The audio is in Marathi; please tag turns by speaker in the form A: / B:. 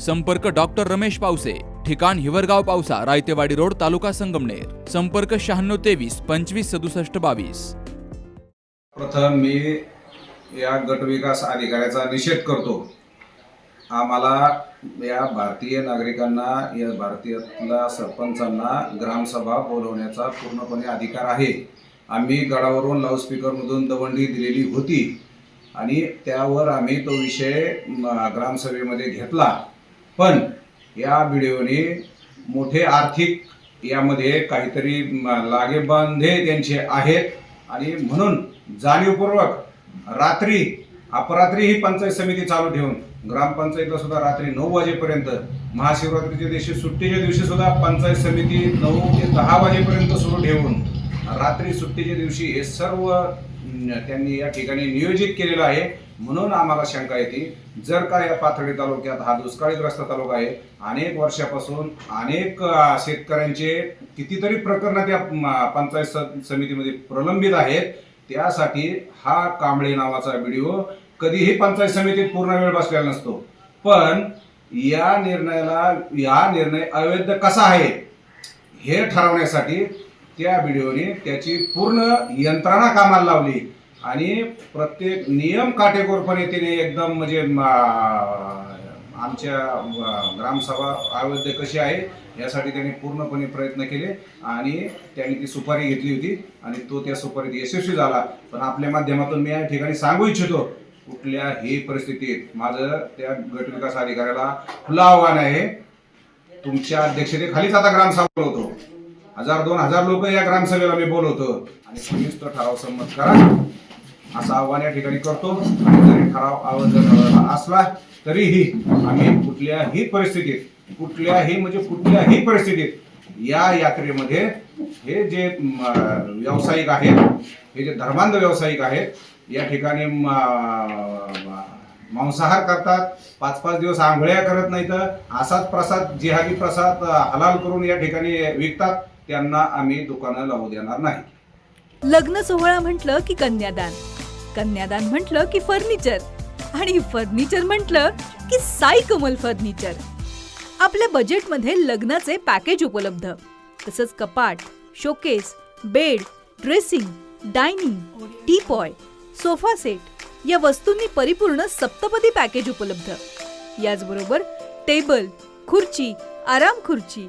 A: संपर्क डॉक्टर रमेश पावसे ठिकाण हिवरगाव पावसा रायतेवाडी रोड तालुका संगमनेर. संपर्क शहाण्णव तेवीस पंचवीस सदुसष्ट बावीस.
B: प्रथम मी या गटविकास अधिकाऱ्याचा निषेध करतो. आम्हाला या भारतीय नागरिकांना या भारतीयातल्या सरपंचांना ग्रामसभा बोलवण्याचा पूर्णपणे अधिकार आहे. आम्ही गडावरून लाऊडस्पीकरमधून दवंडी दिलेली होती आणि त्यावर आम्ही तो विषय ग्रामसभेमध्ये घेतला. पण या व्हिडिओने मोठे आर्थिक यामध्ये काहीतरी लागेबांधे त्यांचे आहेत. आणि म्हणून जाणीवपूर्वक रात्री अपरात्री ही पंचायत समिती चालू ठेवून ग्रामपंचायतीला सुद्धा रात्री नऊ वाजेपर्यंत महाशिवरात्रीच्या दिवशी सुट्टीच्या दिवशी सुद्धा पंचायत समिती नऊ ते दहा वाजेपर्यंत सुरू ठेवून रात्री सुट्टीच्या दिवशी हे सर्व त्यांनी या ठिकाणी नियोजित केलेलं आहे. म्हणून आम्हाला शंका येते. जर का या पाथर्डी तालुक्यात हा दुष्काळीग्रस्त तालुका आहे अनेक वर्षापासून अनेक शेतकऱ्यांचे कितीतरी प्रकरणं त्या पंचायत स- समितीमध्ये प्रलंबित आहेत. त्यासाठी हा कांबळे नावाचा व्हिडिओ कधीही पंचायत समितीत पूर्ण वेळ बसलेला नसतो. पण या निर्णयाला या निर्णय अवैध कसा आहे हे ठरवण्यासाठी त्या व्हिडिओने त्याची पूर्ण यंत्रणा कामाला लावली. आणि प्रत्येक नियम काटेकोरपणे तिने एकदम म्हणजे आमच्या ग्रामसभा अवैध कशी आहे यासाठी त्यांनी पूर्णपणे प्रयत्न केले. आणि त्यांनी ती सुपारी घेतली होती आणि तो त्या सुपारीत यशस्वी झाला. पण आपल्या माध्यमातून मी या ठिकाणी सांगू इच्छितो कुठल्याही परिस्थितीत माझं त्या गटविकास अधिकाऱ्याला खुलं आव्हान आहे. तुमच्या अध्यक्षतेखालीच आता ग्रामसभा होतो. हजार दोन हजार लोक या ग्रामसभेला मी बोलवतो. आणि तुम्हीच तो ठराव संमत करा. असं आव्हान या ठिकाणी करतो. आणि जरी ठराव आवाज जर असला तरीही आम्ही कुठल्याही परिस्थितीत कुठल्याही म्हणजे कुठल्याही परिस्थितीत या यात्रेमध्ये हे जे व्यावसायिक आहेत हे जे धर्मांध व्यावसायिक आहेत या ठिकाणी मांसाहार करतात. पाच पाच दिवस आंघोळ्या करत नाहीत. असाच प्रसाद जिहादी प्रसाद हलाल करून या ठिकाणी विकतात. त्यांना आम्ही दुकानं लावू देणार नाही.
C: लग्न सोहळा म्हटलं की कन्यादान. कन्यादान म्हटलं की फर्निचर. आणि फर्निचर म्हटलं की साई कमल फर्निचर. आपल्या बजेटमध्ये लग्नाचे पॅकेज उपलब्ध. तसंच कपाट showcase bed dressing dining teapoy sofa set या वस्तूंनी परिपूर्ण सप्तपदी पॅकेज उपलब्ध. याचबरोबर टेबल खुर्ची आराम खुर्ची